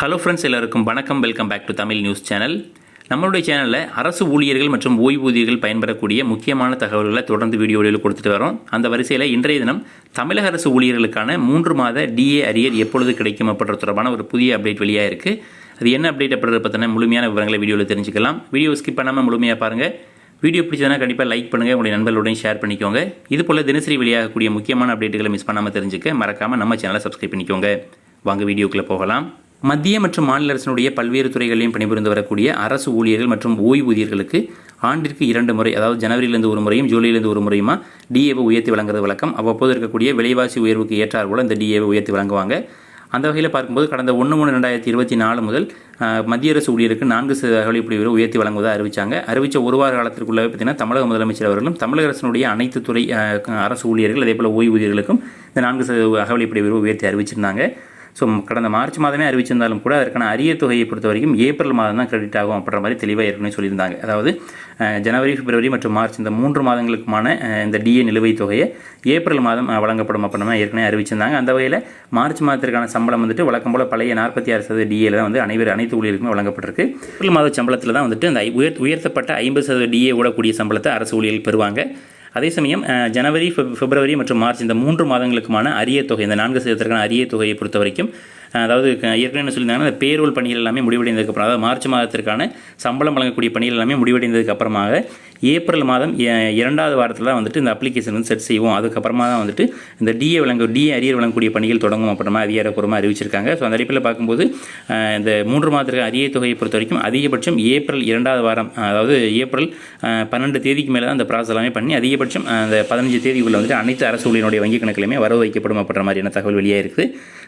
Hello friends எல்லாருக்கும் வணக்கம். Welcome back to Tamil news channel நம்மளுடைய சேனலில் அரசு ஊழியர்கள் மற்றும் ஓய்வூதியர்கள் பயன்பெறக்கூடிய முக்கியமான தகவல்களை தொடர்ந்து வீடியோவில் கொடுத்துட்டு வரோம். அந்த வரிசையில் இன்றைய தினம் தமிழக அரசு ஊழியர்களுக்கான மூன்று மாத டிஏ அரியர் எப்பொழுது கிடைக்கும் அப்படின்ற தொடர்பான ஒரு புதிய அப்டேட் வெளியாக இருக்குது அது என்ன அப்டேட் அப்படின்றத பற்றின முழுமையான விவரங்களை வீடியோவில் தெரிஞ்சுக்கலாம். வீடியோ ஸ்கிப் பண்ணாமல் முழுமையாக பாருங்கள் வீடியோ பிடிச்சதுனா கண்டிப்பாக லைக் பண்ணுங்கள் உங்களுடைய நண்பர்களுடன் ஷேர் பண்ணிக்கோங்க. இது போல் தினசரி வெளியாகக்கூடிய முக்கியமான அப்டேட்டுகளை மிஸ் பண்ணாமல் தெரிஞ்சுக்க மறக்காமல் நம்ம சேனலை சப்ஸ்கிரைப் பண்ணிக்கோங்க. வாங்க வீடியோக்குள்ளே போகலாம். மத்திய மற்றும் மாநில அரசினுடைய பல்வேறு துறைகளிலும் பணிபுரிந்து வரக்கூடிய அரசு ஊழியர்கள் மற்றும் ஓய்வூதியர்களுக்கு ஆண்டிற்கு இரண்டு முறை அதாவது ஜனவரியிலிருந்து ஒரு முறையும் ஜூலையிலிருந்து ஒரு முறையுமா டிஏவை உயர்த்தி வழங்குறது வழக்கம். அவ்வப்போது இருக்கக்கூடிய விலைவாசி உயர்வுக்கு ஏற்றார் போல இந்த டிஏவை உயர்த்தி வழங்குவாங்க. அந்த வகையில் பார்க்கும்போது கடந்த ஒன்று மூணு ரெண்டாயிரத்தி இருபத்தி நாலு முதல் மத்திய அரசு ஊழியருக்கு நான்கு சதவீத இப்படி உயர்த்தி வழங்குவதாக அறிவிச்சாங்க. அறிவித்த ஒரு வார காலத்திற்குள்ளே பார்த்தீங்கன்னா தமிழக முதலமைச்சர் அவர்களும் தமிழக அரசினுடைய அனைத்து துறை அரசு ஊழியர்கள் அதே போல் ஓய்வூதியர்களுக்கும் இந்த நான்கு சதவீத அகவல் உயர்வு உயர்த்தி அறிவிச்சிருந்தாங்க. ஸோ கடந்த மார்ச் மாதமே அறிவிச்சிருந்தாலும் கூட அதற்கான அரிய தொகையை பொறுத்த வரைக்கும் ஏப்ரல் மாதம் தான் கிரெடிட் ஆகும் அப்படின்ற மாதிரி தெளிவாக ஏற்கனவே சொல்லியிருந்தாங்க. அதாவது ஜனவரி பிப்ரவரி மற்றும் மார்ச் இந்த மூன்று மாதங்களுக்குமான இந்த டிஏ நிலுவைத் தொகையை ஏப்ரல் மாதம் வழங்கப்படும் அப்படின்னு ஏற்கனவே அறிவிச்சிருந்தாங்க. அந்த வகையில் மார்ச் மாதத்திற்கான சம்பளம் வந்துட்டு வழக்கம் போல் பழைய நாற்பத்தி ஆறு சதவீத டிஏல தான் வந்து அனைவரும் அனைத்து ஊழியருக்குமே வழங்கப்பட்டிருக்கு. ஏப்ரல் மாத சம்பளத்தில் தான் வந்துட்டு அந்த உயர் உயர்த்தப்பட்ட ஐம்பது சதவீத டிஏ ஓடக்கூடிய சம்பளத்தை அரசு ஊழியர்கள் பெறுவாங்க. அதே சமயம் ஜனவரி பிப்ரவரி மற்றும் மார்ச் இந்த மூன்று மாதங்களுக்குமான அரிய தொகை இந்த நான்கு சதவீதத்திற்கான அரிய தொகையை பொறுத்த வரைக்கும் அதாவது ஏற்கனவே என்ன சொல்லியிருந்தாங்கன்னா அந்த பேரோல் பணிகள் எல்லாமே முடிவடைந்ததுக்கப்புறம் அதாவது மார்ச் மாதத்திற்கான சம்பளம் வழங்கக்கூடிய பணிகள் எல்லாமே முடிவடைந்ததுக்கு அப்புறமாக ஏப்ரல் மாதம் இரண்டாவது வாரத்தில் தான் வந்துட்டு இந்த அப்ளிகேஷன் வந்து செட் செய்வோம். அதுக்கப்புறமா தான் வந்துட்டு இந்த டிஏ வழங்க டிஏ அரியர் வழங்கக்கூடிய பணிகள் தொடங்கும் அப்புறமா அதிகாரப்பூர்வமாக அறிவிச்சிருக்காங்க. ஸோ அந்த அடிப்படையில் பார்க்கும்போது இந்த மூன்று மாதத்திற்கு அரிய தொகையை பொறுத்த வரைக்கும் அதிகபட்சம் ஏப்ரல் இரண்டாவது வாரம் அதாவது ஏப்ரல் பன்னெண்டு தேதிக்கு மேலே தான் அந்த ப்ராசஸ் எல்லாமே பண்ணி அதிகபட்சம் அந்த பதினஞ்சு தேதிக்குள்ளே வந்துட்டு அனைத்து அரசு ஊழியனுடைய வங்கி கணக்கிலுமே வரவு வைக்கப்படும் அப்படின்ற மாதிரியான தகவல் வெளியாக இருக்குது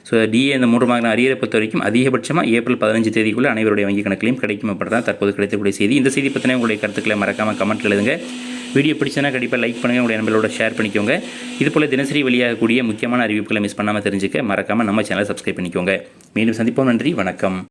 ஸோ டிஏ இந்த மூன்று சுருக்கமாக நான் அறியரை பொறுத்த வரைக்கும் அதிகபட்சமாக ஏப்ரல் பதினஞ்சு தேதிக்குள்ள அனைவருடைய வங்கி கணக்கிலையும் கிடைக்கும் அப்படிதான் தற்போது கிடைக்கக்கூடிய செய்தி. இந்த செய்தி பற்றின உங்களுடைய கருத்துக்களை மறக்காமல் கமெண்ட் எழுதுங்க. வீடியோ பிடிச்சனா கண்டிப்பாக லைக் பண்ணுங்கள் உங்களுடைய நண்பர்களோட ஷேர் பண்ணிக்கோங்க. இது போல் தினசரி வெளியாகக்கூடிய முக்கியமான அறிவிப்புகளை மிஸ் பண்ணாமல் தெரிஞ்சுக்க மறக்காமல் நம்ம சேனலை சப்ஸ்கிரைப் பண்ணிக்கோங்க. மீண்டும் சந்திப்போம். நன்றி. வணக்கம்.